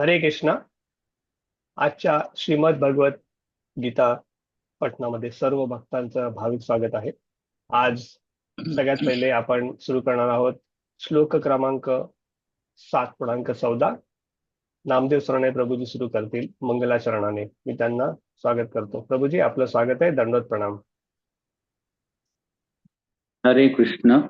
हरे कृष्णा. आजच्या श्रीमद भगवत गीता पठणामध्ये सर्व भक्तांचं भाविक स्वागत आहे. आज सगळ्यात पहिले आपण सुरू करणार आहोत श्लोक क्रमांक सात पूर्णांक चौदा. नामदेव सरणे प्रभूजी सुरू करतील मंगलाचरणाने. मी त्यांना स्वागत करतो. प्रभूजी आपलं स्वागत आहे दंडोत प्रणाम. हरे कृष्ण.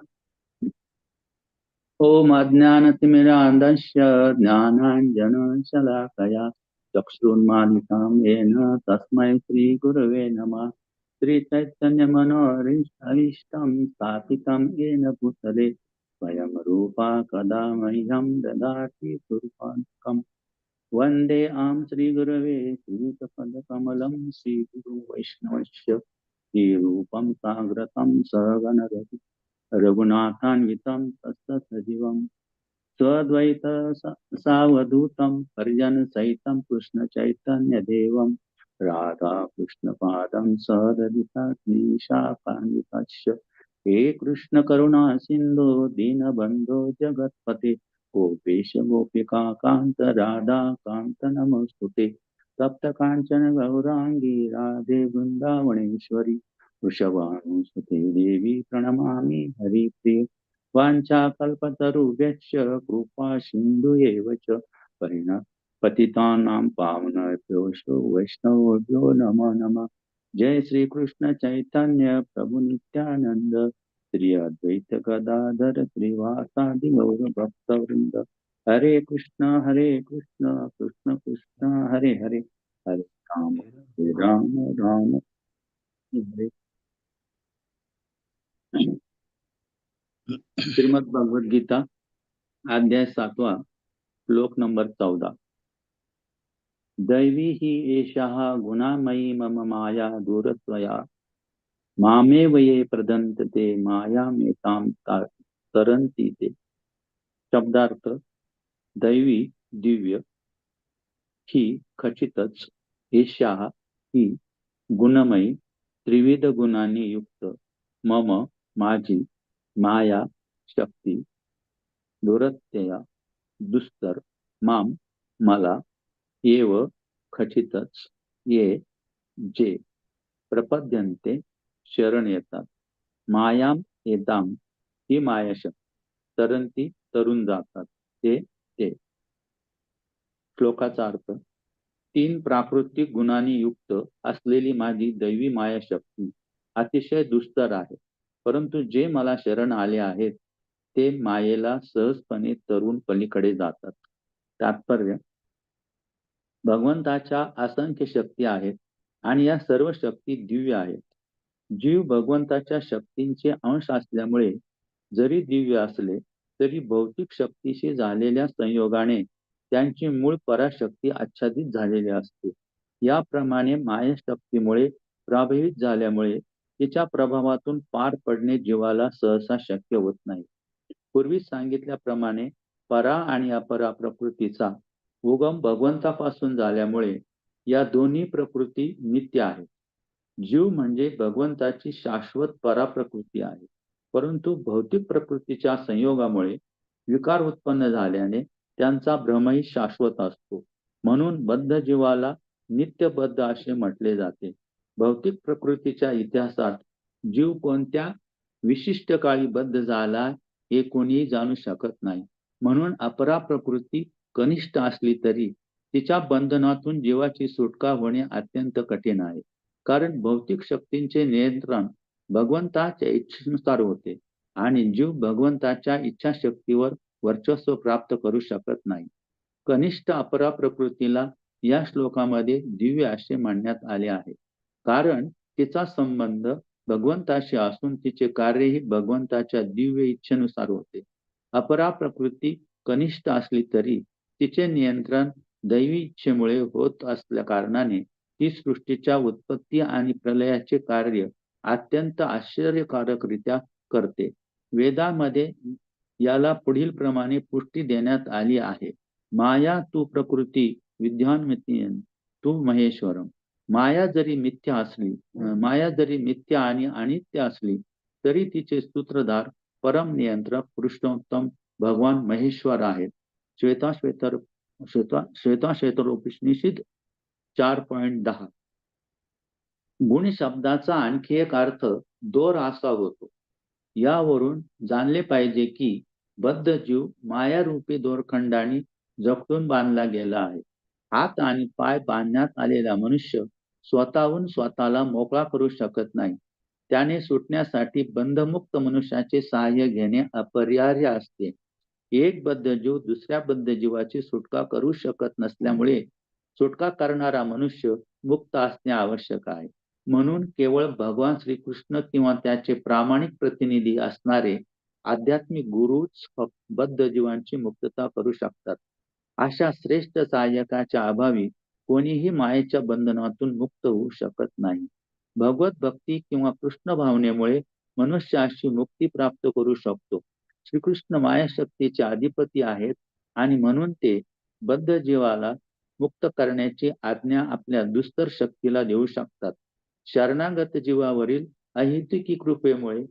ओम अज्ञानतिमिरान्धस्य ज्ञानाञ्जनशलाकया चक्षुन्मालिकां येन तस्मै श्रीगुरवे नमः। श्रीचैतन्यमनोरीष्टं स्थापितं येन भूतले स्वयं रूपा कदा मह्यं ददाति स्वरूपान्तं वन्दे आं श्रीगुरवे श्रीयुतपदकमलं श्रीगुरु वैष्णवस्य श्रीरूपं साग्रतं सहगणरति रघुनाथान्वितं तस्य सजीवं स्वद्वैत सावधूतं परिजनसहितं कृष्णचैतन्यदेवं राधाकृष्णपादं सहदलिता श्रीशाखान्वितस्य हे कृष्णकरुणा सिन्धो दीनबन्धो जगत्पते। गोपेश गोपिका कान्त राधा नमस्तुते। सप्त काञ्चन गौराङ्गी राधे वृन्दावणेश्वरी वृषभानुसुते देवी प्रणमामि हरिप्रिय। वाञ्छाकल्पतरुभ्यश्च कृपा सिन्धु एव च परिण पतितानां पावनभ्योऽशो वैष्णवभ्यो नमो नमः। जय श्रीकृष्ण चैतन्य प्रभु नित्यानन्द। श्री अद्वैत गदाधर श्रीवासादि गौर हरे कृष्ण हरे कृष्ण कृष्ण कृष्ण हरे हरे हरे राम हरे राम राम हरे श्रीमद भगवत गीता अध्याय सातवा श्लोक नंबर चौदा. दैवी हि एषः गुणामयी मम माया दूरत्वया मामेव ये प्रदंतते मायामेतां ता- तरंती ते. शब्दार्थ दैवी दिव्य ही खचितच एषा ही गुणमयी त्रिविध गुणांनी युक्त मम माझी माया शक्ती दुरत्यया दुस्तर माम मला एव खचितच ये जे प्रपद्यन्ते शरण येतात. मायाम येताम ही माया तरंती तरुण जातात. ते ते. श्लोकाचा अर्थ तीन प्राकृतिक गुणांनी युक्त असलेली माझी दैवी माया शक्ती अतिशय दुस्तर आहे. परंतु जे मला शरण आले आहेत ते मायेला सहजपणे तरुण पलीकडे जातात. तात्पर्य भगवंताच्या असंख्य शक्ती आहेत आणि या सर्व शक्ती दिव्य आहेत. जीव भगवंताच्या शक्तींचे अंश असल्यामुळे जरी दिव्य असले तरी भौतिक शक्तीशी झालेल्या संयोगाने त्यांची मूळ पराशक्ती आच्छादित झालेली असते. याप्रमाणे मायाशक्तीमुळे प्रभावित झाल्यामुळे तिच्या प्रभावातून पार पडणे जीवाला सहसा शक्य होत नाही. पूर्वी सांगितल्याप्रमाणे परा आणि अपरा प्रकृतीचा उगम भगवंतापासून झाल्यामुळे या दोन्ही प्रकृती नित्य आहेत. जीव म्हणजे भगवंताची शाश्वत पराप्रकृती आहे. परंतु भौतिक प्रकृतीच्या संयोगामुळे विकार उत्पन्न झाल्याने त्यांचा भ्रमही शाश्वत असतो. म्हणून बद्ध जीवाला नित्यबद्ध असे म्हटले जाते. भौतिक प्रकृतीच्या इतिहासात जीव कोणत्या विशिष्ट काळी बद्ध झाला हे कोणीही जाणू शकत नाही. म्हणून अपरा प्रकृती कनिष्ठ असली तरी तिच्या बंधनातून जीवाची सुटका होणे अत्यंत कठीण आहे. कारण भौतिक शक्तींचे नियंत्रण भगवंताच्या इच्छेनुसार होते आणि जीव भगवंताच्या इच्छाशक्तीवर वर्चस्व प्राप्त करू शकत नाही. कनिष्ठ अपरा प्रकृतीला या श्लोकामध्ये दिव्य असे मानण्यात आले आहे. कारण तिचा संबंध भगवंताशी असून तिचे कार्यही भगवंताच्या दिव्य इच्छेनुसार होते. अपरा प्रकृती कनिष्ठ असली तरी तिचे नियंत्रण दैवी इच्छेमुळे होत असल्या कारणाने ती सृष्टीच्या उत्पत्ती आणि प्रलयाचे कार्य अत्यंत आश्चर्यकारकरित्या करते. वेदामध्ये याला पुढील प्रमाणे पुष्टी देण्यात आली आहे. माया तू प्रकृती विद्यान्मिती तू महेश्वरम. माया जरी मिथ्या असली माया जरी मिथ्या आणि अनित्य असली तरी तिचे सूत्रधार परम नियंत्रक पुरुषोत्तम भगवान महेश्वर आहेत. श्वेताश्वेतर श्वेता श्वेताश्वेतरोपनिषद चार पॉइंट दहा. गुण शब्दाचा आणखी एक अर्थ दोर असा होतो. यावरून जाणले पाहिजे की बद्ध जीव मायारूपी दोरखंडाने जपटून बांधला गेला आहे. हात आणि पाय बांधण्यात आलेला मनुष्य स्वतःहून स्वतःला मोकळा करू शकत नाही. त्याने सुटण्यासाठी बंधमुक्त मनुष्याचे सहाय्य घेणे अपरिहार्य असते. एक बद्धजीव दुसऱ्या बद्ध जीवाची सुटका करू शकत नसल्यामुळे सुटका करणारा मनुष्य मुक्त असणे आवश्यक आहे. म्हणून केवळ भगवान श्रीकृष्ण किंवा त्याचे प्रामाणिक प्रतिनिधी असणारे आध्यात्मिक गुरुच बद्ध जीवांची मुक्तता करू शकतात. अशा श्रेष्ठ सहाय्यकाच्या अभावी कोणीही मायेच्या बंधनातून मुक्त होऊ शकत नाही. भगवत भक्ती किंवा कृष्ण भावनेमुळे मनुष्य अशी मुक्ती प्राप्त करू शकतो. श्रीकृष्ण मायाशक्तीचे अधिपती आहेत आणि म्हणून ते बद्ध जीवाला मुक्त करण्याची आज्ञा आपल्या दुस्तर शक्तीला देऊ शकतात. शरणागत जीवावरील अहितुकी कृपेमुळे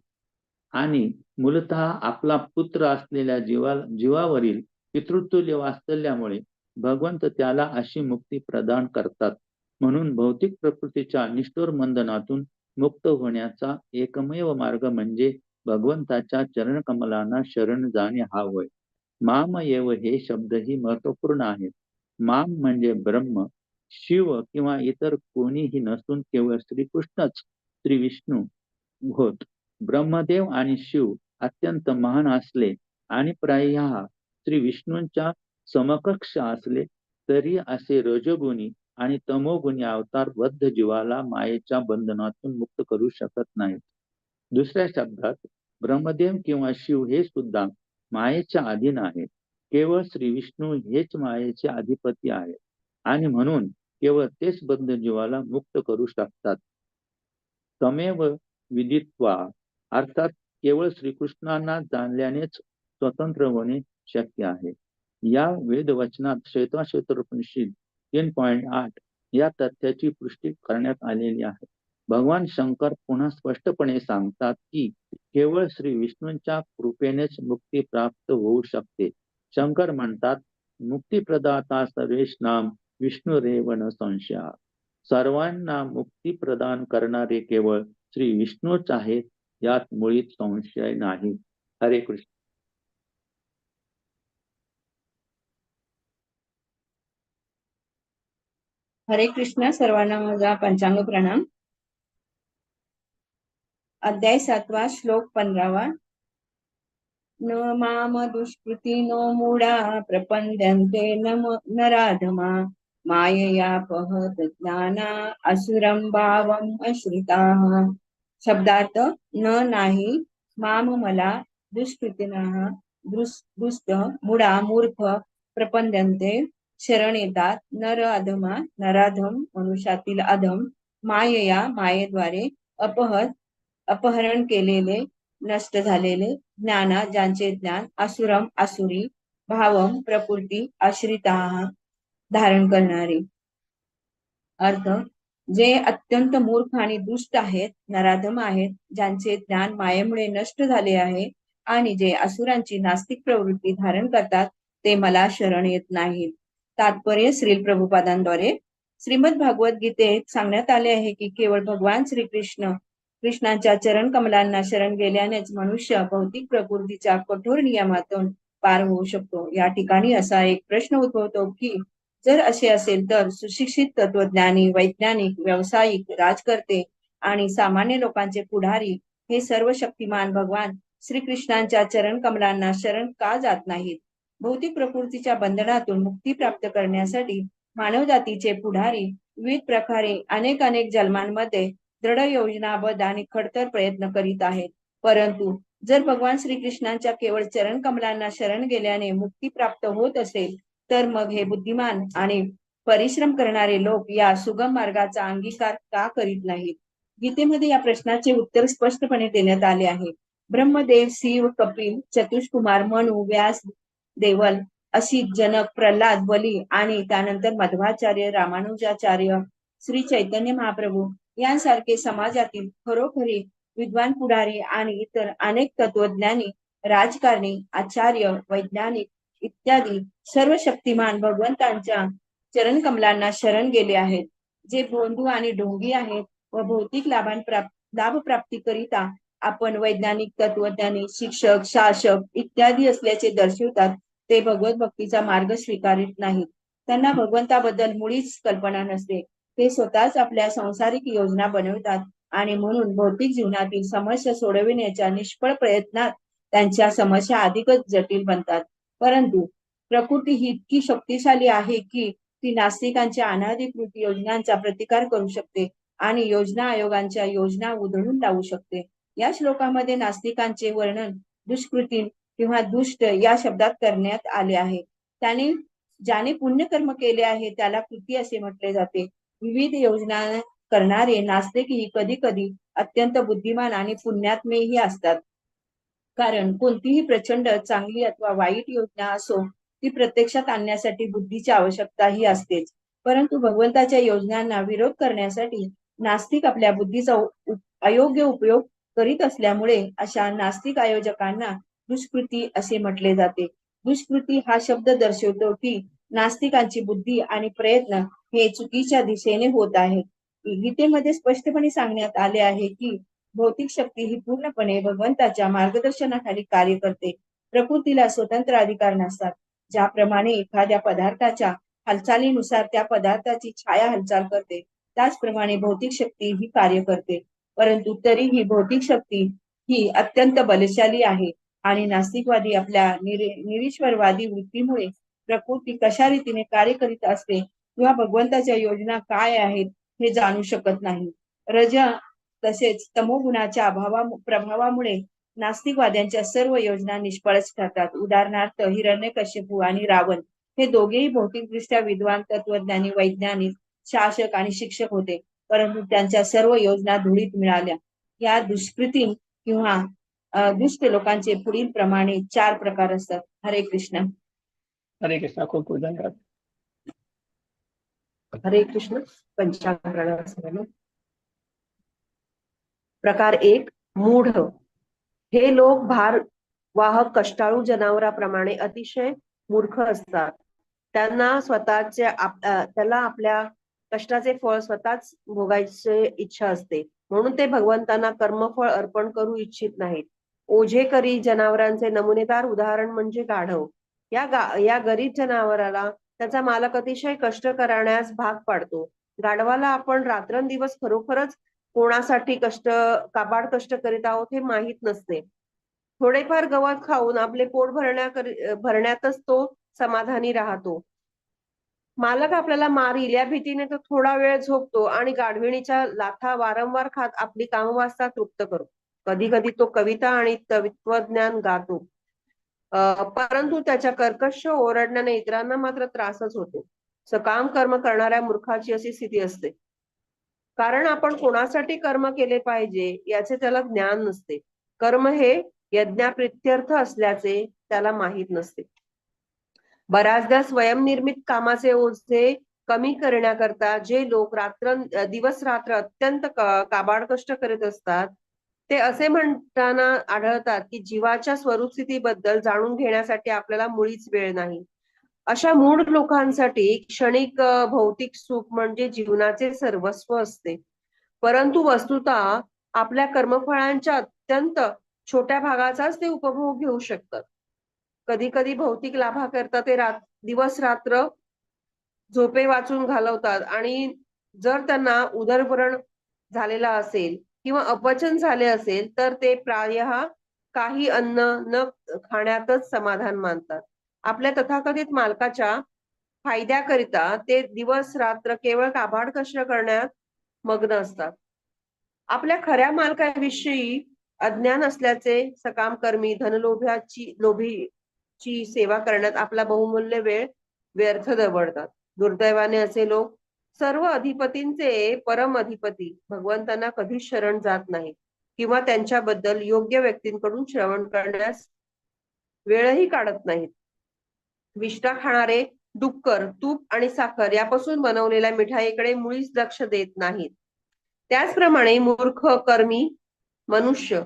आणि मूलतः आपला पुत्र असलेल्या जीवा जीवावरील पितृतुल्य वास्तल्यामुळे भगवंत त्याला अशी मुक्ती प्रदान करतात. म्हणून भौतिक प्रकृतीच्या निष्ठुर बंधनातून मुक्त होण्याचा एकमेव मार्ग म्हणजे भगवंताच्या चरणकमलांना शरण जाणे हा होय माम येव हे शब्दही महत्त्वपूर्ण आहेत. माम म्हणजे ब्रह्म शिव किंवा इतर कोणीही नसून केवळ श्रीकृष्णच श्री विष्णू होत. ब्रह्मदेव आणि शिव अत्यंत महान असले आणि प्राय श्री विष्णूंच्या समकक्ष असले तरी असे रजगुणी आणि तमोगुणी अवतार बद्ध जीवाला मायेच्या बंधनातून मुक्त करू शकत नाहीत. दुसऱ्या शब्दात ब्रह्मदेव किंवा शिव हे सुद्धा मायेच्या अधीन आहेत. केवळ श्री विष्णू हेच मायेचे अधिपती आहेत. आणि म्हणून केवळ तेच बद्ध जीवाला मुक्त करू शकतात. तमेव विदित्वा अर्थात केवळ श्रीकृष्णांना जाणल्यानेच स्वतंत्र होणे शक्य आहे. या वेद वचनात श्वेताश्वेतोपनिषद तीन पॉईंट आठ या तथ्याची पुष्टी करण्यात आलेली आहे. भगवान शंकर पुन्हा स्पष्टपणे सांगतात की केवळ श्री विष्णूंच्या कृपेनेच मुक्ती प्राप्त होऊ शकते. शंकर म्हणतात मुक्तीप्रदाता सर्वेश नाम विष्णू रेवन संशया. सर्वांना मुक्ती प्रदान करणारे केवळ श्री विष्णूच आहेत यात मुळीच संशय नाही. हरे कृष्ण. हरे कृष्ण सर्वांना माझा पंचांग प्रणाम. अध्याय सातवा श्लोक पंधरावा. न माम दुष्कृती नो मूढा प्रपंद्यन्ते नराधमा. मायया पहत ज्ञाना असुरम भावम अश्रिता. शब्दार्थ न नाही माम मला दुष्कृतीना दुष्ट मुडा मूर्ख प्रपंद्यन्ते शरण येतात. नर अधमा नराधम मनुष्यातील अधम मायया मायेद्वारे अपहत अपहरण केलेले नष्ट झालेले ज्ञाना ज्यांचे ज्ञान असुरम असुरी भावम प्रकृती आश्रिता धारण करणारे. अर्थ जे अत्यंत मूर्ख आणि दुष्ट आहेत नराधम आहेत ज्यांचे ज्ञान मायेमुळे नष्ट झाले आहे आणि जे असुरांची नास्तिक प्रवृत्ती धारण करतात ते मला शरण येत नाहीत. तात्पर्य श्री प्रभुपादांद्वारे श्रीमद भागवत गीतेत सांगण्यात आले आहे की केवळ भगवान श्रीकृष्ण कृष्णांच्या चरण कमलांना शरण गेल्यानेच मनुष्य भौतिक प्रकृतीच्या कठोर नियमातून पार होऊ शकतो. या ठिकाणी असा एक प्रश्न उद्भवतो की जर असे असेल तर सुशिक्षित तत्वज्ञानी वैज्ञानिक व्यावसायिक राजकर्ते आणि सामान्य लोकांचे पुढारी हे सर्व शक्तिमान भगवान श्रीकृष्णांच्या चरण कमलांना शरण का जात नाहीत? भौतिक प्रकृतीच्या बंधनातून मुक्ती प्राप्त करण्यासाठी मानव जातीचे पुढारी विविध प्रकारे अनेक अनेक जन्मांमध्ये दृढ योजनाबद्ध आणि खडतर प्रयत्न करीत आहेत. परंतु जर भगवान श्रीकृष्णांच्या केवळ चरण कमलांना शरण गेल्याने मुक्ती प्राप्त होत असेल तर मग हे बुद्धिमान आणि परिश्रम करणारे लोक या सुगम मार्गाचा अंगीकार का करीत नाहीत? गीतेमध्ये या प्रश्नाचे उत्तर स्पष्टपणे देण्यात आले आहे. ब्रह्मदेव शिव कपिल चतुष्कुमार मनु व्यास देवल अशी जनक प्रल्हाद बली आणि त्यानंतर मध्वाचार्य रामानुजाचार्य श्री चैतन्य महाप्रभू यांसारखे समाजातील खरोखरी विद्वान पुढारी आणि इतर अनेक तत्वज्ञानी राजकारणी आचार्य वैज्ञानिक इत्यादी सर्व शक्तिमान भगवंतांच्या चरण कमलांना शरण गेले आहेत. जे भोंदू आणि ढोंगी आहेत व भौतिक लाभां लाभ आपण वैज्ञानिक तत्वज्ञानी शिक्षक शासक इत्यादी असल्याचे दर्शवतात ते भगवत भक्तीचा मार्ग स्वीकारित नाहीत. त्यांना भगवंताबद्दल मुळीच कल्पना नसते. ते स्वतःच आपल्या संसारिक योजना बनवतात आणि म्हणून भौतिक जीवनातील समस्या सोडविण्याच्या निष्फळ प्रयत्नात त्यांच्या समस्या अधिकच जटिल बनतात. परंतु प्रकृती ही इतकी शक्तिशाली आहे की ती नास्तिकांच्या अनाधिकृत योजनांचा प्रतिकार करू शकते आणि योजना आयोगांच्या योजना उधळून लावू शकते. या श्लोकामध्ये नास्तिकांचे वर्णन दुष्कृती किंवा दुष्ट या शब्दात करण्यात आले आहे. त्याने ज्याने पुण्यकर्म केले आहे त्याला कृती असे म्हटले जाते. विविध योजना करणारे नास्तिकही कधी कधी अत्यंत बुद्धिमान आणि पुण्यात्मेही असतात. कारण कोणतीही प्रचंड चांगली अथवा वाईट योजना असो ती प्रत्यक्षात आणण्यासाठी बुद्धीची आवश्यकता ही असतेच. परंतु भगवंताच्या योजनांना विरोध करण्यासाठी नास्तिक आपल्या बुद्धीचा अयोग्य उपयोग करीत असल्यामुळे अशा नास्तिक आयोजकांना दुष्कृती असे म्हटले जाते. दुष्कृती हा शब्द दर्शवतो की नास्तिकांची बुद्धी आणि प्रयत्न हे चुकीच्या दिशेने होत आहेत. गीतेमध्ये स्पष्टपणे सांगण्यात आले आहे की भौतिक शक्ती ही पूर्णपणे भगवंताच्या मार्गदर्शनाखाली कार्य करते. प्रकृतीला स्वतंत्र अधिकार नसतात. ज्याप्रमाणे एखाद्या पदार्थाच्या हालचालीनुसार त्या पदार्थाची छाया हालचाल करते त्याचप्रमाणे भौतिक शक्ती ही कार्य करते. परंतु तरीही भौतिक शक्ती ही अत्यंत बलशाली आहे. आणि नास्तिकवादी आपल्या निरीश्वरवादी वृत्तीमुळे प्रकृती कशा रीतीने कार्य करीत असते किंवा भगवंताच्या योजना काय आहेत हे जाणू शकत नाही. रज तसेच तमोगुणाच्या अभावा प्रभावामुळे नास्तिकवाद्यांच्या सर्व योजना निष्फळच ठरतात. उदाहरणार्थ हिरण्यकश्यपू आणि रावण हे दोघेही भौतिकदृष्ट्या विद्वान तत्वज्ञानी वैज्ञानिक शासक आणि शिक्षक होते. परंतु त्यांच्या सर्व योजना धुळीत मिळाल्या. या दुष्कृती किंवा दुष्ट लोकांचे पुढील प्रमाणे चार प्रकार असतात. हरे कृष्ण. हरे कृष्णा खूप खूप धन्यवाद. हरे कृष्ण पंचांग प्रकार एक मूढ. हे लोक भार वाहक कष्टाळू जनावराप्रमाणे अतिशय मूर्ख असतात. त्यांना स्वतःचे आप- त्याला आपल्या कष्टाचे फळ स्वतःच भोगायची इच्छा असते. म्हणून ते भगवंतांना कर्मफळ अर्पण करू इच्छित नाहीत. ओझेकरी जनावरांचे नमुनेदार उदाहरण म्हणजे गाढव. या गा या गरीब जनावराला त्याचा मालक अतिशय कष्ट करण्यास भाग पाडतो. गाढवाला आपण रात्रंदिवस खरोखरच कोणासाठी कष्ट काबाड कष्ट करीत आहोत हे माहीत नसते. थोडेफार गवत खाऊन आपले पोट भरण्या भरण्यातच तो समाधानी राहतो. मालक आपल्याला मारील या भीतीने तो थोडा वेळ झोपतो आणि गाढविणीच्या लाथा वारंवार खात आपली कामवास्ता तृप्त करतो. कधी कधी तो कविता आणि तत्वज्ञान गातो. परंतु त्याच्या कर्कश ओरडण्याने इतरांना मात्र त्रासच होतो. सकाम कर्म करणाऱ्या मूर्खाची अशी स्थिती असते. कारण आपण कोणासाठी कर्म केले पाहिजे याचे त्याला ज्ञान नसते. कर्म हे यज्ञाप्रित्यर्थ असल्याचे त्याला माहीत नसते. बऱ्याचदा स्वयंनिर्मित कामाचे ओझे कमी करण्याकरता जे लोक रात्र दिवस रात्र अत्यंत क- काबाड कष्ट करीत असतात ते असे म्हणताना आढळतात की जीवाच्या स्वरूपस्थितीबद्दल जाणून घेण्यासाठी आपल्याला मुळीच वेळ नाही. अशा मूळ लोकांसाठी क्षणिक भौतिक सुख म्हणजे जीवनाचे सर्वस्व असते. परंतु वस्तुता आपल्या कर्मफळांच्या अत्यंत छोट्या भागाचाच ते उपभोग घेऊ शकतात. कधी कधी भौतिक लाभाकरता ते रात दिवस रात्र झोपे वाचून घालवतात आणि जर त्यांना उदरभरण झालेला असेल किंवा अपचन झाले असेल तर ते प्रायः काही अन्न न खाण्यातच समाधान मानतात. आपल्या तथाकथित मालकाच्या फायद्याकरिता ते दिवस रात्र केवळ काभाड कष्ट करण्यात मग्न असतात. आपल्या खऱ्या मालकाविषयी अज्ञान असल्याचे सकामकर्मी धनलोभ्याची लोभीची सेवा करण्यात आपला बहुमूल्य वेळ व्यर्थ दवडतात. दुर्दैवाने असे लोक सर्व अधिपतींचे परम अधिपती भगवंतांना कधीच शरण जात नाही किंवा त्यांच्याबद्दल योग्य व्यक्तींकडून श्रवण करण्यास वेळही काढत नाहीत. विष्टा खाणारे डुक्कर तूप आणि साखर यापासून बनवलेल्या मिठाईकडे मुळीच लक्ष देत नाहीत. त्याचप्रमाणे मूर्ख कर्मी मनुष्य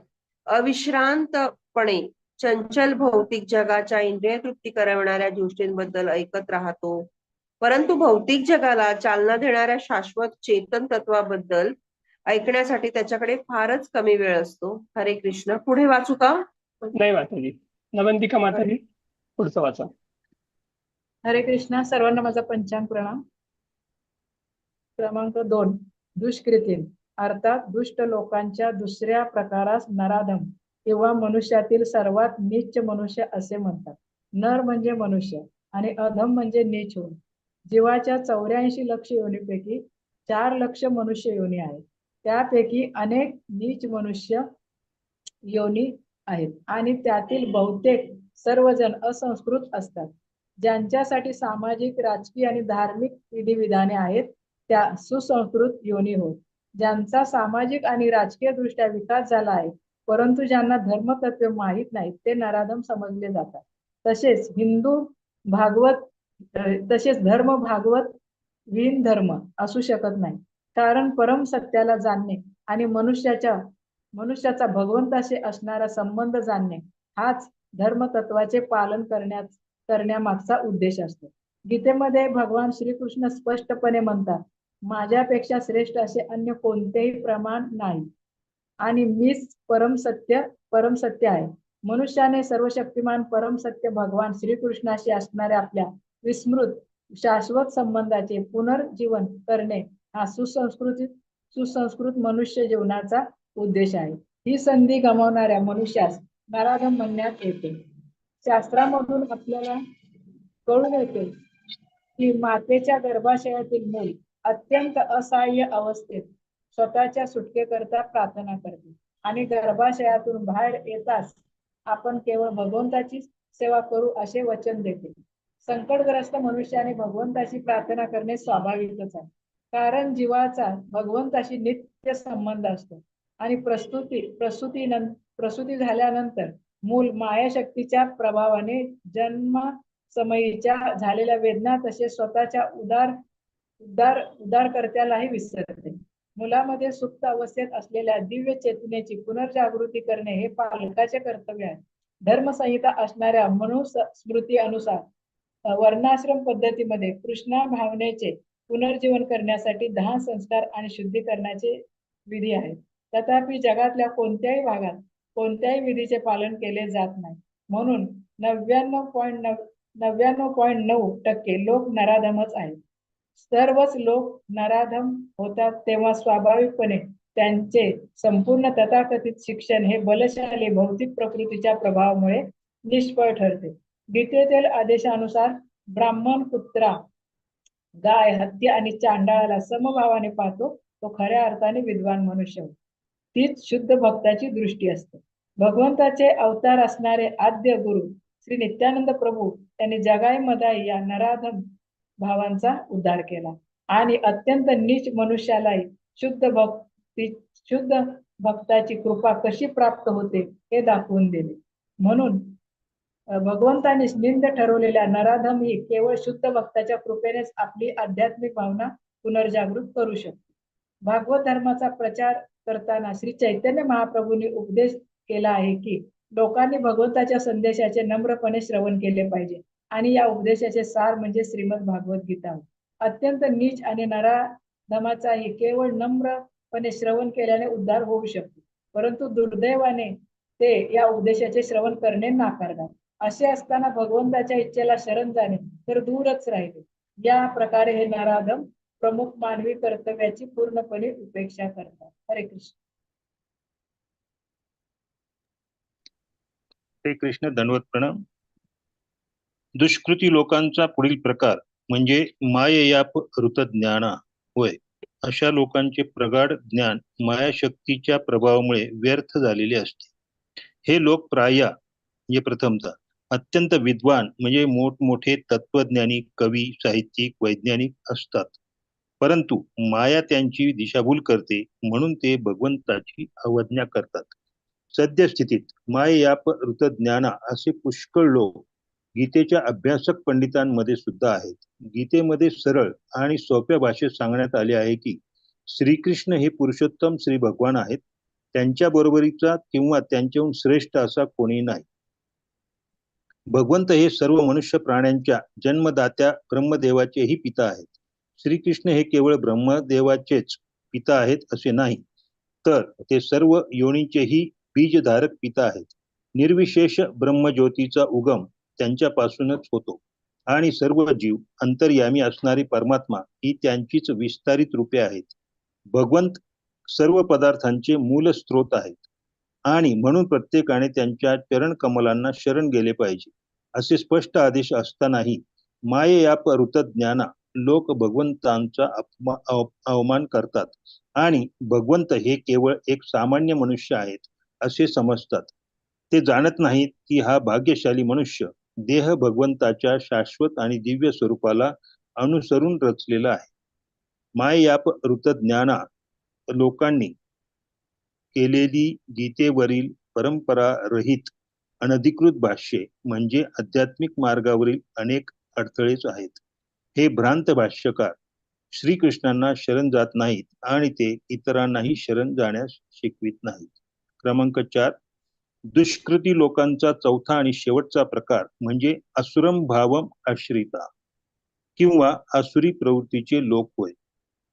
अविश्रांतपणे चंचल भौतिक जगाच्या इंद्रिय तृप्ती करवणाऱ्या गोष्टींबद्दल ऐकत राहतो. परंतु भौतिक जगाला चालना देणाऱ्या शाश्वत चेतन तत्वाबद्दल ऐकण्यासाठी त्याच्याकडे फारच कमी वेळ असतो. हरे कृष्ण. पुढे वाचू का? नाही माताजी. नवंतिका माताजी पुढचं वाचा. हरे कृष्णा. सर्वांना माझा पंचांग प्रणाम. क्रमांक दोन. दुष्कृती अर्थात दुष्ट लोकांच्या दुसऱ्या प्रकारास नराधम किंवा मनुष्यातील सर्वात नीच मनुष्य असे म्हणतात. नर म्हणजे मनुष्य आणि अधम म्हणजे नीच होय जीवाच्या चौऱ्याऐंशी लक्ष योनीपैकी चार लक्ष मनुष्य योनी आहेत. त्यापैकी अनेक नीच मनुष्य योनी आहेत. आणि त्यातील बहुतेक सर्वजण असंस्कृत असतात. ज्यांच्यासाठी सामाजिक राजकीय आणि धार्मिक विधिविधाने आहेत त्या सुसंस्कृत योनी होत. ज्यांचा सामाजिक आणि राजकीय दृष्ट्या विकास झाला आहे परंतु ज्यांना धर्मतत्व माहीत नाहीत ते नराधम समजले जातात. तसेच हिंदू भागवत तसेच धर्म भागवत विहीन धर्म असू शकत नाही. कारण परम सत्याला जाणणे आणि मनुष्याच्या मनुष्याचा भगवंताशी असणारा संबंध जाणणे हाच धर्मतत्वाचे पालन करण्यात करण्यामागचा उद्देश असतो. गीतेमध्ये भगवान श्रीकृष्ण स्पष्टपणे म्हणतात माझ्यापेक्षा श्रेष्ठ असे अन्य कोणतेही प्रमाण नाही. आणि मीच परम सत्य परम सत्य आहे. मनुष्याने सर्वशक्तिमान परम सत्य भगवान श्रीकृष्णाशी असणाऱ्या आपल्या विस्मृत शाश्वत संबंधाचे पुनर्जीवन करणे हा सुसंस्कृतीत सुसंस्कृत मनुष्य जीवनाचा उद्देश आहे. ही संधी गमावणाऱ्या मनुष्यास नराधम म्हणण्यात येते. शास्त्रामधून आपल्याला कळून येते की मातेच्या गर्भाशयातील मूल अत्यंत असहाय्य अवस्थेत स्वतःच्या सुटकेकरता प्रार्थना करते आणि गर्भाशयातून बाहेर येताच आपण केवळ भगवंताची सेवा करू असे वचन देते. संकटग्रस्त मनुष्याने भगवंताची प्रार्थना करणे स्वाभाविकच आहे. कारण जीवाचा भगवंताशी नित्य संबंध असतो. आणि प्रस्तुती प्रसूती प्रसूती झाल्यानंतर मूल मायाशक्तीच्या प्रभावाने जन्म समयीच्या झालेल्या वेदना तसेच स्वतःच्या उदार उदार उदारकर्त्यालाही विसरते. मुलामध्ये सुप्त अवस्थेत असलेल्या दिव्य चेतनेची पुनर्जागृती करणे हे पालकाचे कर्तव्य आहे. धर्मसंहिता असणाऱ्या मनुस्मृती अनुसार वर्णाश्रम पद्धतीमध्ये कृष्णा भावनेचे पुनर्जीवन करण्यासाठी दहा संस्कार आणि शुद्धीकरणाचे विधी आहेत. तथापि जगातल्या कोणत्याही भागात कोणत्याही विधीचे पालन केले जात नाही. म्हणून नव्याण्णव पॉईंट नव नव्याण्णव पॉईंट नऊ टक्के लोक नराधमच आहेत. सर्वच लोक नराधम होतात तेव्हा स्वाभाविकपणे त्यांचे संपूर्ण तथाकथित शिक्षण हे बलशाली भौतिक प्रकृतीच्या प्रभावामुळे निष्फळ ठरते. गीतेतील आदेशानुसार ब्राह्मण कुत्रा गाय हत्ती आणि चांडाळाला समभावाने पाहतो तो खऱ्या अर्थाने विद्वान मनुष्य तीच शुद्ध भक्ताची दृष्टी असते. भगवंताचे अवतार असणारे आद्य गुरु श्री नित्यानंद प्रभू यांनी जगाय मदाई या नराधम भावांचा उद्धार केला आणि अत्यंत नीच मनुष्यालाही शुद्ध भक्ती शुद्ध भक्ताची कृपा कशी प्राप्त होते हे दाखवून दिले. म्हणून भगवंताने निंद ठरवलेल्या नराधम ही केवळ शुद्ध भक्ताच्या कृपेनेच आपली आध्यात्मिक भावना पुनर्जागृत करू शकते. भागवत धर्माचा प्रचार करताना श्री चैतन्य महाप्रभूंनी उपदेश केला आहे की लोकांनी भगवंताच्या संदेशाचे नम्रपणे श्रवण केले पाहिजे आणि या उपदेशाचे सार म्हणजे श्रीमद भागवत गीता. अत्यंत नीच आणि नराधमाचाही केवळ नम्रपणे श्रवण केल्याने उद्धार होऊ शकतो परंतु दुर्दैवाने ते या उपदेशाचे श्रवण करणे नाकारतात. असे असताना भगवंताच्या इच्छेला शरण जाणे तर दूरच राहिले. या प्रकारे हे नराधम प्रमुख मानवी कर्तव्याची पूर्णपणे उपेक्षा करतात. हरे कृष्ण. ते कृष्ण धनवत प्रणाम. दुष्कृती लोकांचा पुढील प्रकार म्हणजे मायया ज्ञाना होय. अशा लोकांचे प्रगाढ ज्ञान मायाशक्तीच्या प्रभावामुळे व्यर्थ झालेले असते. हे लोक प्राया म्हणजे प्रथमतः अत्यंत विद्वान म्हणजे मोठमोठे तत्वज्ञानी कवी साहित्यिक वैज्ञानिक असतात. परंतु माया त्यांची दिशाभूल करते म्हणून ते भगवंताची अवज्ञा करतात. सद्यस्थितीत मायाप ऋतज्ञाना असे पुष्कळ लोक गीतेच्या अभ्यासक पंडितांमध्ये सुद्धा आहेत. गीतेमध्ये सरळ आणि सोप्या भाषेत सांगण्यात आले आहे की श्रीकृष्ण हे पुरुषोत्तम श्री भगवान आहेत. त्यांच्या बरोबरीचा किंवा त्यांच्याहून श्रेष्ठ असा कोणी नाही. भगवंत हे सर्व मनुष्य प्राण्यांच्या जन्मदात्या ब्रह्मदेवाचेही पिता आहेत. श्रीकृष्ण हे केवळ ब्रह्मदेवाचेच पिता आहेत असे नाही तर ते सर्व योनीचेही बीजधारक पिता आहेत. निर्विशेष ब्रह्मज्योतीचा उगम त्यांच्यापासूनच होतो आणि सर्व जीव अंतर्यामी असणारी परमात्मा ही त्यांचीच विस्तारित रूपे आहेत. भगवंत सर्व पदार्थांचे मूल स्रोत आहेत. आणि म्हणून प्रत्येकाने त्यांच्या चरण कमलांना शरण गेले पाहिजे असे स्पष्ट आदेश असतानाही माये ऋत ज्ञाना लोक भगवंतांचा अपमा अवमान करतात आणि भगवंत हे केवळ एक सामान्य मनुष्य आहेत असे समजतात. ते जाणत नाहीत की हा भाग्यशाली मनुष्य देह भगवंताच्या शाश्वत आणि दिव्य स्वरूपाला अनुसरून रचलेला आहे. मायाप ऋत ज्ञाना लोकांनी केलेली गीतेवरील परंपरा रहित अनधिकृत भाष्ये म्हणजे आध्यात्मिक मार्गावरील अनेक अडथळेच आहेत. हे भ्रांत भाष्यकार श्रीकृष्णांना शरण जात नाहीत आणि ते इतरांनाही शरण जाण्यास शिकवित नाहीत. क्रमांक चार दुष्कृती लोकांचा चौथा आणि शेवटचा प्रकार म्हणजे असुरम भावम आश्रिता किंवा आसुरी प्रवृत्तीचे लोक होय.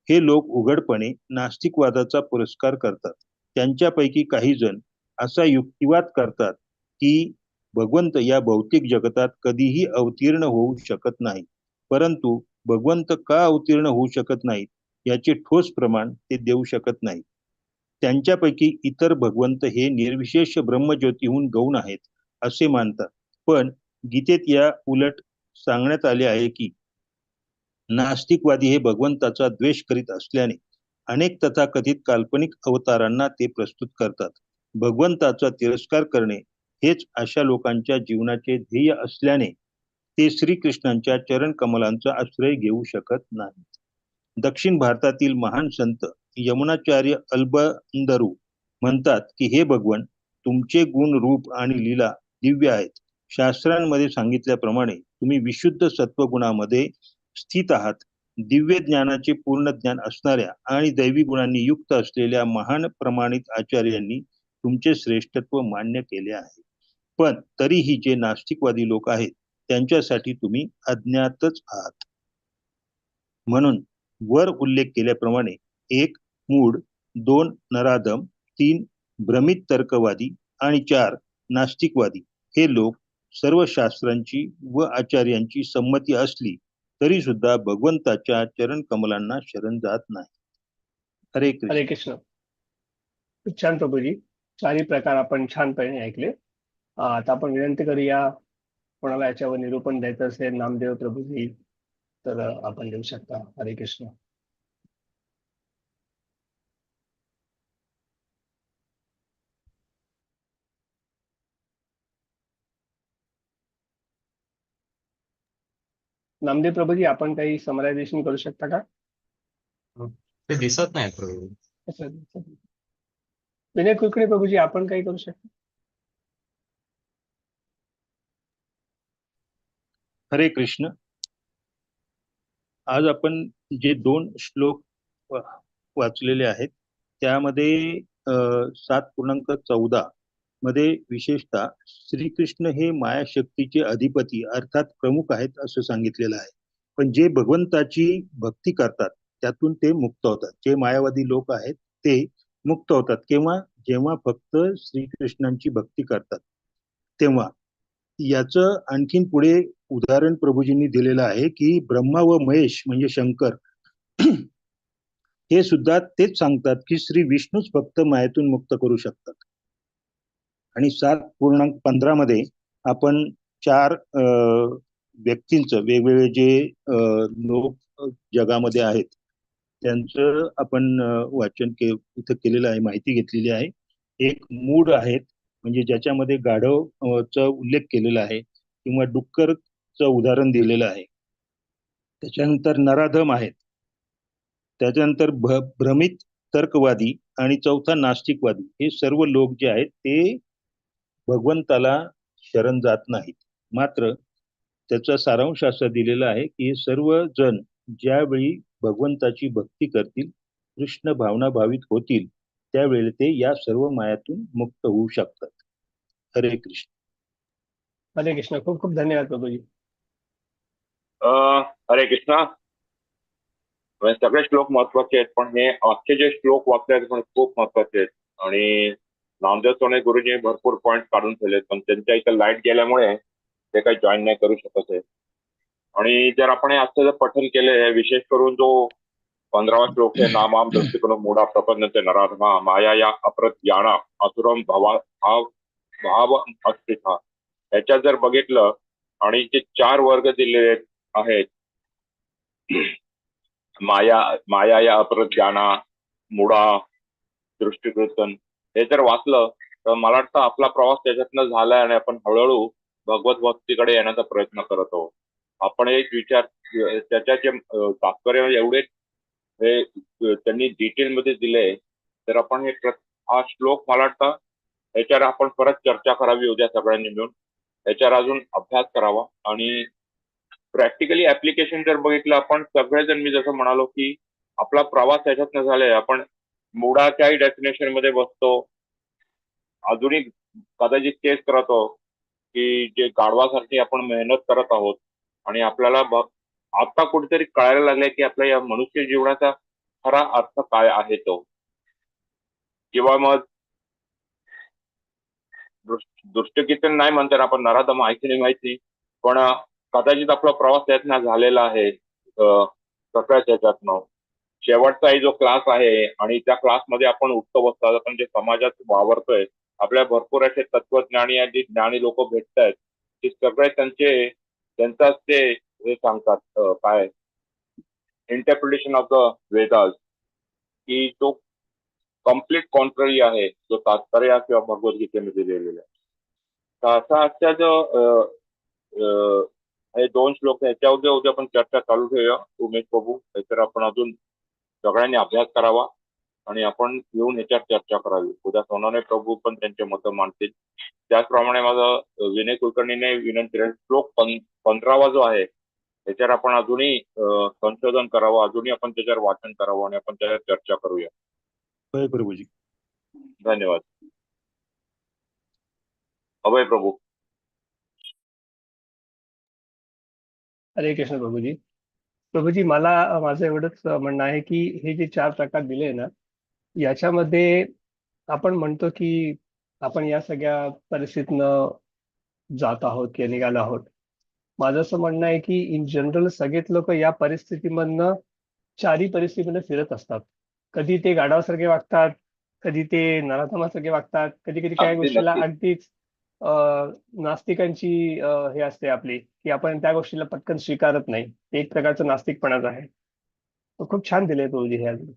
हे लोक उघडपणे नास्तिकवादाचा पुरस्कार करतात. त्यांच्यापैकी काही जण असा युक्तिवाद करतात की भगवंत या भौतिक जगतात कधीही अवतीर्ण होऊ शकत नाही परंतु भगवंत का अवतीर्ण होऊ शकत नाहीत याचे ठोस प्रमाण ते देऊ शकत नाही त्यांच्यापैकी इतर भगवंत हे निर्विशेष ब्रह्मज्योतीहून गौण आहेत असे मानतात. पण गीतेत या उलट सांगण्यात आले आहे की नास्तिकवादी हे भगवंताचा द्वेष करीत असल्याने अनेक तथाकथित काल्पनिक अवतारांना ते प्रस्तुत करतात. भगवंताचा तिरस्कार करणे हेच अशा लोकांच्या जीवनाचे ध्येय असल्याने ते श्रीकृष्णांच्या चरण कमलांचा आश्रय घेऊ शकत नाहीत. दक्षिण भारतातील महान संत यमुनाचार्य अल्बंदरू म्हणतात की हे भगवन तुमचे गुण रूप आणि लीला दिव्य आहेत. शास्त्रांमध्ये सांगितल्याप्रमाणे तुम्ही विशुद्ध सत्वगुणामध्ये स्थित आहात. दिव्य ज्ञानाचे पूर्ण ज्ञान असणाऱ्या आणि दैवी गुणांनी युक्त असलेल्या महान प्रमाणित आचार्यांनी तुमचे श्रेष्ठत्व मान्य केले आहे. पण तरीही जे नास्तिकवादी लोक आहेत त्यांच्यासाठी तुम्ही अज्ञातच आहात. म्हणून वर उल्लेख केल्याप्रमाणे एक मूड दोन नराधम तीन भ्रमित तर्कवादी आणि चार नास्तिकवादी हे लोक सर्व शास्त्रांची व आचार्यांची संमती असली तरी सुद्धा भगवंताच्या चरण कमलांना शरण जात नाही. हरे कृष्ण. हरे कृष्ण. खूप छान प्रभूजी चारही प्रकार आपण छानपणे ऐकले. आता आपण विनंती करूया कोणाला याच्यावर निरूपण द्यायचं असेल नामदेव प्रभूजी तर आपण देऊ शकता. हरे कृष्ण. नामदेव प्रभूजी आपण काही समरायझेशन करू शकता का? ते दिसत नाही प्रभू असं-. विनय कुलकर्णी प्रभूजी आपण काही करू शकता? हरे कृष्ण. आज आपण जे दोन श्लोक वा- वाचलेले आहेत त्यामध्ये अं, सात पूर्णांक चौदा मध्ये विशेषतः श्रीकृष्ण हे मायाशक्तीचे अधिपती अर्थात प्रमुख आहेत असं सांगितलेलं आहे. पण जे भगवंताची भक्ती करतात त्यातून ते मुक्त होतात. जे मायावादी लोक आहेत ते मुक्त होतात. किंवा जेव्हा फक्त श्रीकृष्णांची भक्ती करतात तेव्हा. याचं आणखीन पुढे उदाहरण प्रभूजींनी दिलेलं आहे की ब्रह्मा व महेश म्हणजे शंकर हे सुद्धा तेच सांगतात की श्री विष्णूच फक्त मायेतून मुक्त करू शकतात. आणि सात पूर्णांक पंधरा मध्ये आपण चार व्यक्तींचं वेगवेगळे जे लोक जगामध्ये आहेत त्यांचं आपण वाचन के इथं केलेलं आहे माहिती घेतलेली आहे. एक मूड आहेत म्हणजे ज्याच्यामध्ये गाढव चा उल्लेख केलेला आहे किंवा डुक्करचं उदाहरण दिलेलं आहे. त्याच्यानंतर नराधम आहेत. त्याच्यानंतर भ भ्रमित तर्कवादी आणि चौथा नास्तिकवादी. हे सर्व लोक जे आहेत ते भगवंताला शरण जात नाहीत. मात्र त्याचा सारांश असा दिलेला आहे की सर्व जण ज्यावेळी भगवंताची भक्ती करतील कृष्ण भावना भावित होतील त्यावेळी ते या सर्व मायातून मुक्त होऊ शकतात. हरे कृष्ण. हरे कृष्ण खूप खूप धन्यवाद प्रभूजी. अ, हरे कृष्णा. म्हणजे सगळे श्लोक महत्त्वाचे आहेत पण हे आजचे जे श्लोक वाचले आहेत पण खूप महत्त्वाचे आहेत. आणि नामदेव सोने गुरुजी भरपूर पॉईंट काढून ठेवलेत पण त्यांच्या इथं लाइट गेल्यामुळे ते काही जॉईन नाही करू शकत आहे आणि जर आपण आजचं जर पठन केले विशेष करून जो पंधरावा श्लोक आहे नामाम दृष्टिकोन प्रपन्न ते नराधमा माया या अप्रत याना असुरम भावा भाव भाव अस्तित्व. याच्यात जर बघितलं आणि जे चार वर्ग दिलेले आहेत माया माया या अप्रज्ञाना मुडा दृष्टिकृतन हे जर वाचलं तर मला वाटतं आपला प्रवास त्याच्यातनं झालाय आणि आपण हळूहळू भगवत भक्तीकडे येण्याचा प्रयत्न करत आहोत. आपण एक विचार त्याच्या जे तात्पर्य म्हणजे एवढे हे त्यांनी डिटेल मध्ये दिले तर आपण हे हा श्लोक मला वाटतं याच्यावर आपण परत चर्चा करावी उद्या सगळ्यांनी मिळून. याच्यावर अजून अभ्यास करावा आणि प्रॅक्टिकली ऍप्लिकेशन जर बघितलं आपण सगळेजण मी जसं म्हणालो की आपला प्रवास त्याच्यातनं झालाय. आपण मुडाच्याही डेस्टिनेशनमध्ये बसतो. अजूनही कदाचित तेच करतो की जे गाढवासाठी आपण मेहनत करत आहोत आणि आपल्याला आता कुठेतरी कळायला लागले की आपल्या या मनुष्य जीवनाचा खरा अर्थ काय आहे तो. किंवा मग दृष्ट- दृष्टकीर्तन नाही म्हणतात आपण नराधम माहिती नाही माहिती पण कदाचित आपला प्रवास त्यातनं झालेला आहे सगळ्याच याच्यातनं. शेवटचाही जो क्लास आहे आणि त्या क्लासमध्ये आपण उठतो बसतो आपण जे समाजात वावरतोय आपल्या भरपूर असे तत्वज्ञानी जे ज्ञानी लोक भेटत आहेत ते सगळे त्यांचे त्यांचाच ते हे सांगतात काय? इंटरप्रिटेशन ऑफ द वेदास की तो कंप्लीट कॉन्ट्ररी आहे जो तात्पर्य किंवा भगवद्गीतेमध्ये लिहिलेला आहे. तर असा आजच्या जो हे दोन श्लोक आहेत, याच्या उद्या उद्या आपण चर्चा चालू ठेवूया. उमेश प्रभू तर आपण अजून सगळ्यांनी अभ्यास करावा आणि आपण येऊन याच्यावर चर्चा करावी. उद्या सोनाने प्रभू पण त्यांचे मतं मांडतील. त्याचप्रमाणे माझं विनय कुलकर्णीने विनंती आहे श्लोक पं पंधरावा जो आहे त्याच्यावर आपण अजूनही संशोधन करावं अजूनही आपण त्याच्यावर वाचन करावं आणि आपण त्याच्यावर चर्चा करूया. प्रभूजी धन्यवाद. अभय प्रभू. हरे कृष्ण प्रभूजी. प्रभूजी मला माझं एवढंच म्हणणं आहे की हे जे चार प्रकार दिले ना याच्यामध्ये आपण म्हणतो की आपण या सगळ्या परिस्थितीनं जात आहोत किंवा निघालो आहोत माझं असं म्हणणं आहे की इन जनरल सगळेच लोक या परिस्थितीमधनं चारही परिस्थितीमध्ये फिरत असतात कधी ते गाढवासारखे वागतात कधी ते नराधमासारखे वागतात कधी कधी काही गोष्टीला. अगदीच नास्तिकांची हे असते आपली की आपण त्या गोष्टीला पटकन स्वीकारत नाही. एक प्रकारचं नास्तिकपणाच आहे. खूप छान दिले प्रभूजी हे अजून.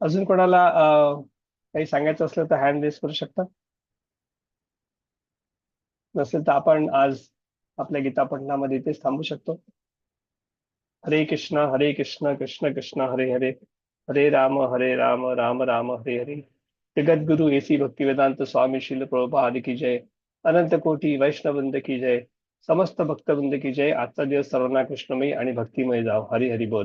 अजून कोणाला काही सांगायचं असलं तर हँड रेस करू शकता? नसेल तर आपण आज आपल्या गीता पठणामध्ये इथेच थांबू शकतो. हरे कृष्ण हरे कृष्ण कृष्ण कृष्ण हरे हरे. हरे राम हरे राम राम राम हरे हरे. जगत एसी भक्ति वेदांत स्वामी शिल प्रभुपाद की जय। अनंत कोटी वैष्णवंद की जय। समस्त भक्तवृंद की जय। आजचा दिवस सर्वांना कृष्णमयी आणि भक्तिमय जाव। हरी हरी बोल।